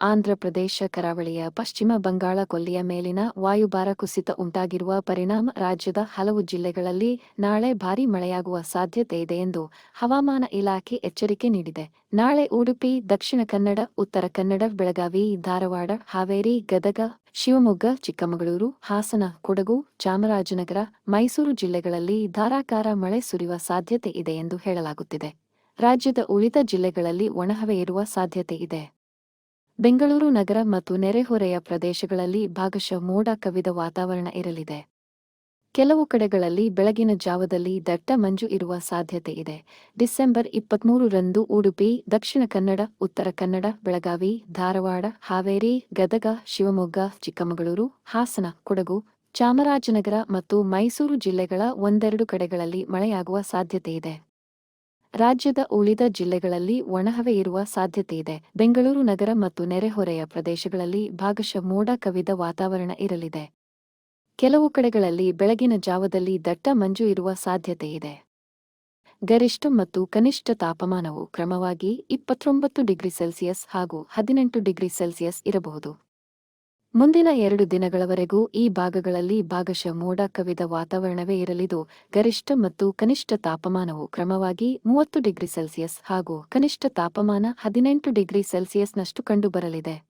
ಆಂಧ್ರಪ್ರದೇಶ ಕರಾವಳಿಯ ಪಶ್ಚಿಮ ಬಂಗಾಳ ಕೊಲ್ಲಿಯ ಮೇಲಿನ ವಾಯುಭಾರ ಕುಸಿತ ಉಂಟಾಗಿರುವ ಪರಿಣಾಮ ರಾಜ್ಯದ ಹಲವು ಜಿಲ್ಲೆಗಳಲ್ಲಿ ನಾಳೆ ಭಾರೀ ಮಳೆಯಾಗುವ ಸಾಧ್ಯತೆ ಇದೆ ಎಂದು ಹವಾಮಾನ ಇಲಾಖೆ ಎಚ್ಚರಿಕೆ ನೀಡಿದೆ. ನಾಳೆ ಉಡುಪಿ, ದಕ್ಷಿಣ ಕನ್ನಡ, ಉತ್ತರ ಕನ್ನಡ, ಬೆಳಗಾವಿ, ಧಾರವಾಡ, ಹಾವೇರಿ, ಗದಗ, ಶಿವಮೊಗ್ಗ, ಚಿಕ್ಕಮಗಳೂರು, ಹಾಸನ, ಕೊಡಗು, ಚಾಮರಾಜನಗರ, ಮೈಸೂರು ಜಿಲ್ಲೆಗಳಲ್ಲಿ ಧಾರಾಕಾರ ಮಳೆ ಸುರಿಯುವ ಸಾಧ್ಯತೆ ಇದೆ ಎಂದು ಹೇಳಲಾಗುತ್ತಿದೆ. ರಾಜ್ಯದ ಉಳಿದ ಜಿಲ್ಲೆಗಳಲ್ಲಿ ಒಣಹವೆ ಇರುವ ಸಾಧ್ಯತೆ ಇದೆ. ಬೆಂಗಳೂರು ನಗರ ಮತ್ತು ನೆರೆಹೊರೆಯ ಪ್ರದೇಶಗಳಲ್ಲಿ ಭಾಗಶಃ ಮೋಡ ಕವಿದ ವಾತಾವರಣ ಇರಲಿದೆ. ಕೆಲವು ಕಡೆಗಳಲ್ಲಿ ಬೆಳಗಿನ ಜಾವದಲ್ಲಿ ದಟ್ಟ ಮಂಜು ಇರುವ ಸಾಧ್ಯತೆ ಇದೆ. ಡಿಸೆಂಬರ್ ಇಪ್ಪತ್ಮೂರರಂದು ಉಡುಪಿ, ದಕ್ಷಿಣ ಕನ್ನಡ, ಉತ್ತರ ಕನ್ನಡ, ಬೆಳಗಾವಿ, ಧಾರವಾಡ, ಹಾವೇರಿ, ಗದಗ, ಶಿವಮೊಗ್ಗ, ಚಿಕ್ಕಮಗಳೂರು, ಹಾಸನ, ಕೊಡಗು, ಚಾಮರಾಜನಗರ ಮತ್ತು ಮೈಸೂರು ಜಿಲ್ಲೆಗಳ ಒಂದೆರಡು ಕಡೆಗಳಲ್ಲಿ ಮಳೆಯಾಗುವ ಸಾಧ್ಯತೆಯಿದೆ ರಾಜ್ಯದ ಉಳಿದ ಜಿಲ್ಲೆಗಳಲ್ಲಿ ಒಣಹವೆ ಇರುವ ಸಾಧ್ಯತೆಯಿದೆ ಬೆಂಗಳೂರು ನಗರ ಮತ್ತು ನೆರೆಹೊರೆಯ ಪ್ರದೇಶಗಳಲ್ಲಿ ಭಾಗಶಃ ಮೋಡ ಕವಿದ ವಾತಾವರಣ ಇರಲಿದೆ. ಕೆಲವು ಕಡೆಗಳಲ್ಲಿ ಬೆಳಗಿನ ಜಾವದಲ್ಲಿ ದಟ್ಟ ಮಂಜು ಇರುವ ಸಾಧ್ಯತೆಯಿದೆ ಗರಿಷ್ಠ ಮತ್ತು ಕನಿಷ್ಠ ತಾಪಮಾನವು ಕ್ರಮವಾಗಿ ಇಪ್ಪತ್ತೊಂಬತ್ತು ಡಿಗ್ರಿ ಸೆಲ್ಸಿಯಸ್ ಹಾಗೂ ಹದಿನೆಂಟು ಡಿಗ್ರಿ ಸೆಲ್ಸಿಯಸ್ ಇರಬಹುದು. ಮುಂದಿನ ಎರಡು ದಿನಗಳವರೆಗೂ ಈ ಭಾಗಗಳಲ್ಲಿ ಭಾಗಶಃ ಮೋಡ ಕವಿದ ವಾತಾವರಣವೇ ಇರಲಿದ್ದು, ಗರಿಷ್ಠ ಮತ್ತು ಕನಿಷ್ಠ ತಾಪಮಾನವು ಕ್ರಮವಾಗಿ ಮೂವತ್ತು ಡಿಗ್ರಿ ಸೆಲ್ಸಿಯಸ್ ಹಾಗೂ ಕನಿಷ್ಠ ತಾಪಮಾನ ಹದಿನೆಂಟು ಡಿಗ್ರಿ ಸೆಲ್ಸಿಯಸ್ನಷ್ಟು ಕಂಡುಬರಲಿದೆ.